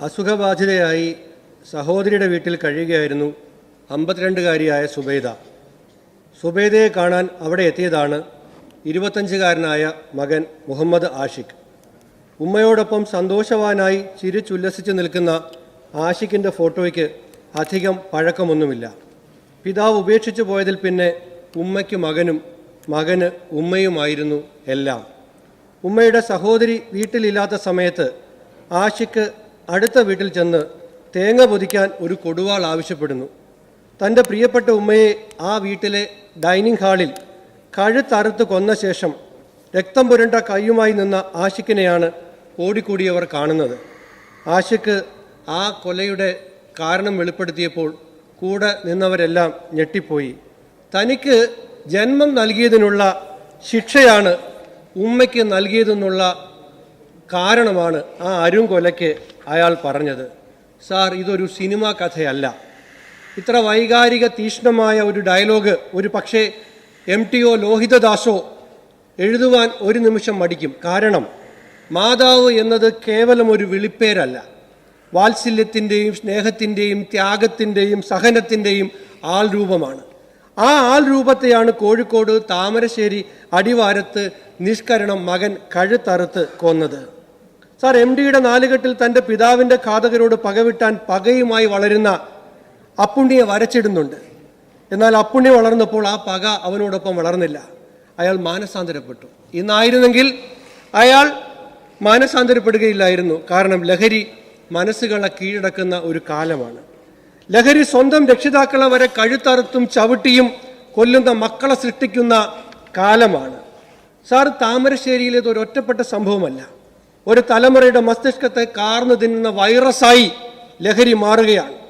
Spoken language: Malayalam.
അസുഖബാധിതയായി സഹോദരിയുടെ വീട്ടിൽ കഴിയുകയായിരുന്നു അമ്പത്തിരണ്ടുകാരിയായ സുബൈദ. സുബൈദയെ കാണാൻ അവിടെ എത്തിയതാണ് ഇരുപത്തഞ്ചുകാരനായ മകൻ മുഹമ്മദ് ആഷിഖ്. ഉമ്മയോടൊപ്പം സന്തോഷവാനായി ചിരിച്ചുല്ലസിച്ച് നിൽക്കുന്ന ആഷിഖിന്റെ ഫോട്ടോയ്ക്ക് അധികം പഴക്കമൊന്നുമില്ല. പിതാവ് ഉപേക്ഷിച്ചു പോയതിൽ പിന്നെ ഉമ്മയ്ക്ക് മകനും മകന് ഉമ്മയുമായിരുന്നു എല്ലാം. ഉമ്മയുടെ സഹോദരി വീട്ടിലില്ലാത്ത സമയത്ത് ആഷിക്ക് അടുത്ത വീട്ടിൽ ചെന്ന് തേങ്ങ പൊതിക്കാൻ ഒരു കൊടുവാൾ ആവശ്യപ്പെടുന്നു. തന്റെ പ്രിയപ്പെട്ട ഉമ്മയെ ആ വീട്ടിലെ ഡൈനിങ് ഹാളിൽ കഴുത്തറുത്ത് കൊന്ന ശേഷം രക്തം പുരണ്ട കൈയുമായി നിന്ന ആഷിക്കിനെയാണ് ഓടിക്കൂടിയവർ കാണുന്നത്. ആഷിക്ക് ആ കൊലയുടെ കാരണം വെളിപ്പെടുത്തിയപ്പോൾ കൂടെ നിന്നവരെല്ലാം ഞെട്ടിപ്പോയി. തനിക്ക് ജന്മം നൽകിയതിനുള്ള ശിക്ഷയാണ് ഉമ്മയ്ക്ക് നൽകിയതെന്നുള്ള കാരണമാണ് ആ അരുൺ കൊലയ്ക്ക് അയാൾ പറഞ്ഞത്. സാർ ഇതൊരു സിനിമാ കഥയല്ല. ഇത്ര വൈകാരിക തീഷ്ണമായ ഒരു ഡയലോഗ് ഒരു പക്ഷേ എം ഒ ലോഹിതദാസോ എഴുതുവാൻ ഒരു നിമിഷം മടിക്കും. കാരണം മാതാവ് എന്നത് കേവലം ഒരു വിളിപ്പേരല്ല. വാത്സല്യത്തിന്റെയും സ്നേഹത്തിന്റെയും ത്യാഗത്തിന്റെയും സഹനത്തിന്റെയും ആൾ രൂപമാണ് ആ ആൾ രൂപത്തെയാണ് കോഴിക്കോട് താമരശ്ശേരി അടിവാരത്ത് നിഷ്കരണം മകൻ കഴുത്തറുത്ത് കൊന്നത്. സാർ എം ഡിയുടെ നാലുകെട്ടിൽ തന്റെ പിതാവിന്റെ ഘാതകരോട് പകവിട്ടാൻ പകയുമായി വളരുന്ന അപ്പുണ്ണിയെ വരച്ചിടുന്നുണ്ട്. എന്നാൽ അപ്പുണ്ണി വളർന്നപ്പോൾ ആ പക അവനോടൊപ്പം വളർന്നില്ല. അയാൾ മാനസാന്തരപ്പെട്ടു. ഇന്നായിരുന്നെങ്കിൽ അയാൾ മാനസാന്തരപ്പെടുകയില്ലായിരുന്നു. കാരണം ലഹരി മനസ്സുകളെ കീഴടക്കുന്ന ഒരു കാലമാണ്. ലഹരി സ്വന്തം രക്ഷിതാക്കളെ വരെ കഴുത്തറുത്തും ചവിട്ടിയും കൊല്ലുന്ന മക്കളെ സൃഷ്ടിക്കുന്ന കാലമാണ്. സാർ താമരശ്ശേരിയിലേത് ഒരു ഒറ്റപ്പെട്ട സംഭവമല്ല. ഒരു തലമുറയുടെ മസ്തിഷ്കത്തെ കാർന്നു തിന്നുന്ന വൈറസായി ലഹരി മാറുകയാണ്.